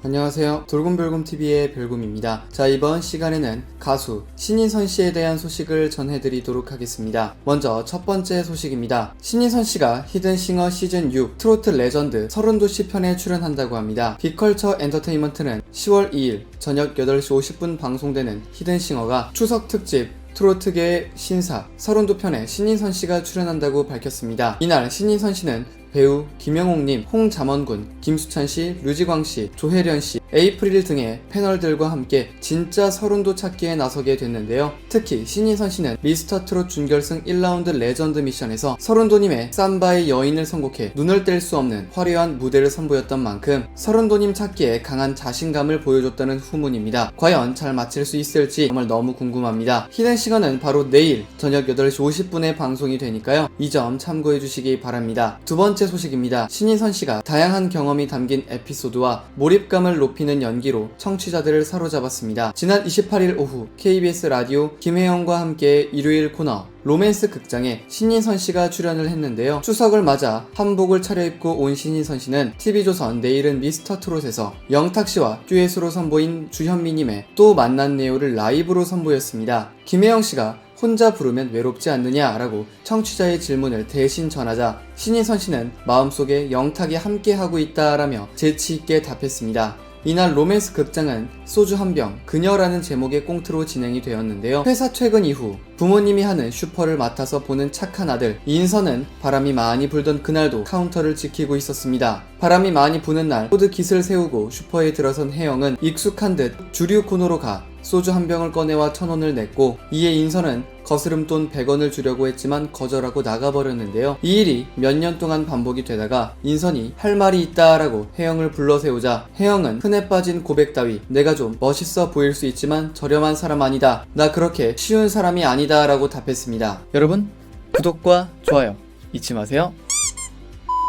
안녕하세요. 돌곰별곰TV의 별곰입니다. 자, 이번 시간에는 가수 신인선 씨에 대한 소식을 전해드리도록 하겠습니다. 먼저 첫 번째 소식입니다. 신인선 씨가 히든싱어 시즌 6 트로트 레전드 서른도시 편에 출연한다고 합니다. 빅컬처 엔터테인먼트는 10월 2일 저녁 8시 50분 방송되는 히든싱어가 추석 특집 트로트계의 신사 서른도 편에 신인선 씨가 출연한다고 밝혔습니다. 이날 신인선 씨는 배우 김영옥님, 홍자먼군, 김수찬 씨, 류지광 씨, 조혜련 씨, 에이프릴 등의 패널들과 함께 진짜 서른도 찾기에 나서게 됐는데요. 특히 신인선 씨는 미스터 트롯 준결승 1라운드 레전드 미션에서 서른도님의 삼바의 여인을 선곡해 눈을 뗄 수 없는 화려한 무대를 선보였던 만큼 서른도님 찾기에 강한 자신감을 보여줬다는 후문입니다. 과연 잘 맞힐 수 있을지 정말 너무 궁금합니다. 히든 시간은 바로 내일 저녁 8시 50분에 방송이 되니까요. 이 점 참고해 주시기 바랍니다. 두 번째 소식입니다. 신인선 씨가 다양한 경험이 담긴 에피소드와 몰입감을 높이 는 연기로 청취자들을 사로잡았습니다. 지난 28일 오후 KBS 라디오 김혜영과 함께 일요일 코너 로맨스 극장에 신인선 씨가 출연을 했는데요. 추석을 맞아 한복을 차려입고 온 신인선 씨는 TV조선 내일은 미스터 트롯에서 영탁 씨와 듀엣으로 선보인 주현미님의 또 만났네요를 라이브로 선보였습니다. 김혜영 씨가 혼자 부르면 외롭지 않느냐라고 청취자의 질문을 대신 전하자 신인선 씨는 마음속에 영탁이 함께하고 있다라며 재치있게 답했습니다. 이날 로맨스 극장은 소주 한 병, 그녀라는 제목의 꽁트로 진행이 되었는데요. 회사 퇴근 이후 부모님이 하는 슈퍼를 맡아서 보는 착한 아들 인선은 바람이 많이 불던 그날도 카운터를 지키고 있었습니다. 바람이 많이 부는 날 코드 깃을 세우고 슈퍼에 들어선 혜영은 익숙한 듯 주류 코너로 가 소주 한 병을 꺼내와 천 원을 냈고 이에 인선은 거스름 돈 100원을 주려고 했지만 거절하고 나가버렸는데요. 이 일이 몇 년 동안 반복이 되다가 인선이 할 말이 있다라고 혜영을 불러 세우자 혜영은 흔해 빠진 고백 따위 내가 좀 멋있어 보일 수 있지만 저렴한 사람 아니다. 나 그렇게 쉬운 사람이 아니다 라고 답했습니다. 여러분 구독과 좋아요 잊지 마세요.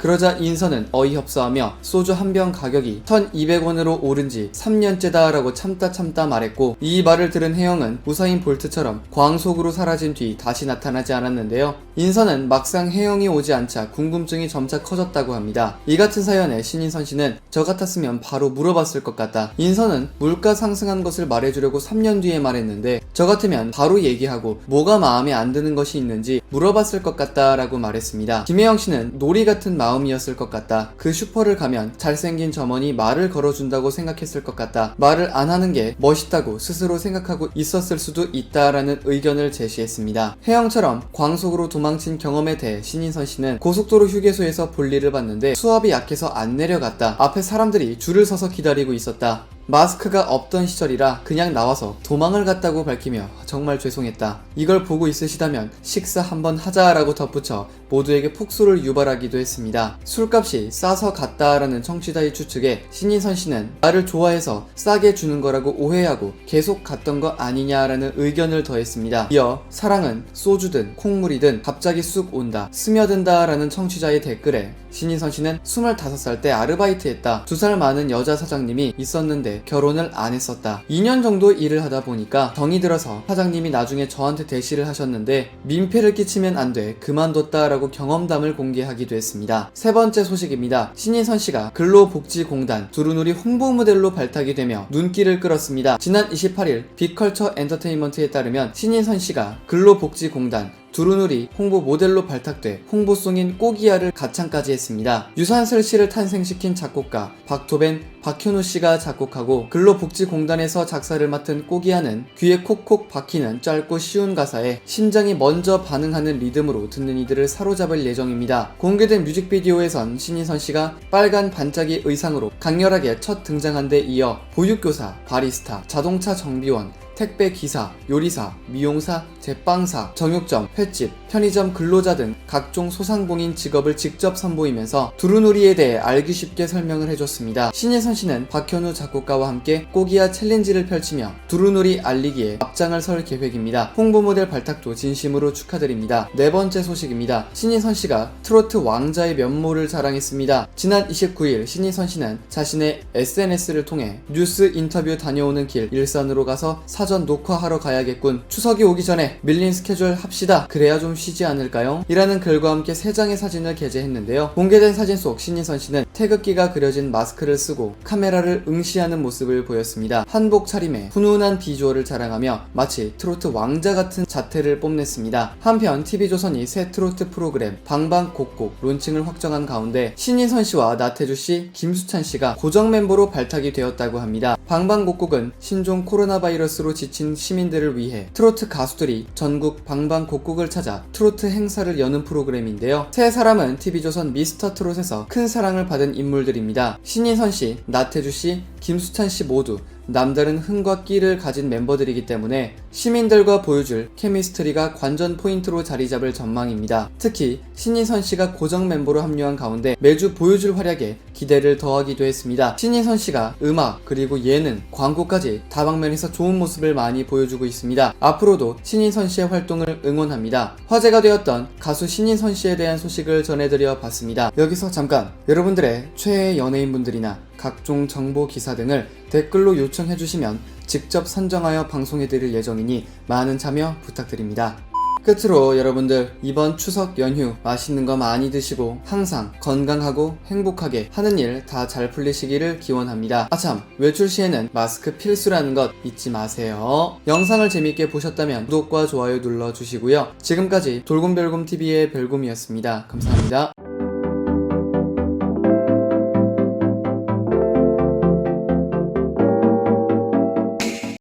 그러자 인선은 어이없어하며 소주 한 병 가격이 1200원으로 오른 지 3년째다라고 참다 참다 말했고 이 말을 들은 혜영은 우사인 볼트처럼 광 속으로 사라진 뒤 다시 나타나지 않았는데요. 인선은 막상 혜영이 오지 않자 궁금증이 점차 커졌다고 합니다. 이 같은 사연에 신인선 씨는 저 같았으면 바로 물어봤을 것 같다. 인선은 물가 상승한 것을 말해주려고 3년 뒤에 말했는데 저 같으면 바로 얘기하고 뭐가 마음에 안 드는 것이 있는지 물어봤을 것 같다라고 말했습니다. 김혜영 씨는 놀이 같은 마음이었을 것 같다. 그 슈퍼를 가면 잘생긴 점원이 말을 걸어준다고 생각했을 것 같다. 말을 안 하는 게 멋있다고 스스로 생각하고 있었을 수도 있다라는 의견을 제시했습니다. 혜영처럼 광속으로 도망친 경험에 대해 신인선 씨는 고속도로 휴게소에서 볼일을 봤는데 수압이 약해서 안 내려갔다. 앞에 사람들이 줄을 서서 기다리고 있었다. 마스크가 없던 시절이라 그냥 나와서 도망을 갔다고 밝히며 정말 죄송했다. 이걸 보고 있으시다면 식사 한번 하자라고 덧붙여 모두에게 폭소를 유발하기도 했습니다. 술값이 싸서 갔다라는 청취자의 추측에 신인선 씨는 나를 좋아해서 싸게 주는 거라고 오해하고 계속 갔던 거 아니냐라는 의견을 더했습니다. 이어 사랑은 소주든 콩물이든 갑자기 쑥 온다, 스며든다라는 청취자의 댓글에 신인선 씨는 25살 때 아르바이트 했다. 두 살 많은 여자 사장님이 있었는데 결혼을 안 했었다. 2년 정도 일을 하다 보니까 정이 들어서 사장님이 나중에 저한테 대시를 하셨는데 민폐를 끼치면 안 돼. 그만뒀다라고 경험담을 공개하기도 했습니다. 세 번째 소식입니다. 신인선 씨가 근로복지공단 두루누리 홍보 모델로 발탁이 되며 눈길을 끌었습니다. 지난 28일 빅컬처 엔터테인먼트에 따르면 신인선 씨가 근로복지공단 두루누리 홍보 모델로 발탁돼 홍보송인 꼬기야를 가창까지 했습니다. 유산슬 씨를 탄생시킨 작곡가 박토벤, 박현우 씨가 작곡하고 근로복지공단에서 작사를 맡은 꼬기야는 귀에 콕콕 박히는 짧고 쉬운 가사에 심장이 먼저 반응하는 리듬으로 듣는 이들을 사로잡을 예정입니다. 공개된 뮤직비디오에선 신인선 씨가 빨간 반짝이 의상으로 강렬하게 첫 등장한 데 이어 보육교사, 바리스타, 자동차 정비원, 택배 기사, 요리사, 미용사, 제빵사, 정육점, 횟집, 편의점 근로자 등 각종 소상공인 직업을 직접 선보이면서 두루누리에 대해 알기 쉽게 설명을 해줬습니다. 신예선 씨는 박현우 작곡가와 함께 꼬기야 챌린지를 펼치며 두루누리 알리기에 앞장을 설 계획입니다. 홍보 모델 발탁도 진심으로 축하드립니다. 네 번째 소식입니다. 신희선 씨가 트로트 왕자의 면모를 자랑했습니다. 지난 29일 신희선 씨는 자신의 SNS를 통해 뉴스 인터뷰 다녀오는 길 일산으로 가서 사전 녹화하러 가야겠군. 추석이 오기 전에 밀린 스케줄 합시다. 그래야 좀 쉬지 않을까요? 이라는 글과 함께 세 장의 사진을 게재했는데요. 공개된 사진 속 신희선 씨는 태극기가 그려진 마스크를 쓰고 카메라를 응시하는 모습을 보였습니다. 한복 차림에 훈훈한 비주얼을 자랑하며 마치 트로트 왕자 같은 자태를 뽐냈습니다. 한편 TV조선이 새 트로트 프로그램 방방곡곡 론칭을 확정한 가운데 신인선 씨와 나태주 씨, 김수찬 씨가 고정 멤버로 발탁이 되었다고 합니다. 방방곡곡은 신종 코로나 바이러스로 지친 시민들을 위해 트로트 가수들이 전국 방방곡곡을 찾아 트로트 행사를 여는 프로그램인데요. 세 사람은 TV조선 미스터 트롯에서 큰 사랑을 받은 인물들입니다. 신인선 씨, 나태주 씨, 김수찬 씨 모두 남다른 흥과 끼를 가진 멤버들이기 때문에 시민들과 보여줄 케미스트리가 관전 포인트로 자리 잡을 전망입니다. 특히 신인선 씨가 고정 멤버로 합류한 가운데 매주 보여줄 활약에 기대를 더하기도 했습니다. 신인선 씨가 음악 그리고 예능, 광고까지 다방면에서 좋은 모습을 많이 보여주고 있습니다. 앞으로도 신인선 씨의 활동을 응원합니다. 화제가 되었던 가수 신인선 씨에 대한 소식을 전해드려 봤습니다. 여기서 잠깐 여러분들의 최애 연예인분들이나 각종 정보 기사 등을 댓글로 요청해 주시면 직접 선정하여 방송해 드릴 예정이니 많은 참여 부탁드립니다. 끝으로 여러분들 이번 추석 연휴 맛있는 거 많이 드시고 항상 건강하고 행복하게 하는 일 다 잘 풀리시기를 기원합니다. 아참 외출 시에는 마스크 필수라는 것 잊지 마세요. 영상을 재밌게 보셨다면 구독과 좋아요 눌러 주시고요. 지금까지 돌곰별곰TV의 별곰이었습니다. 감사합니다.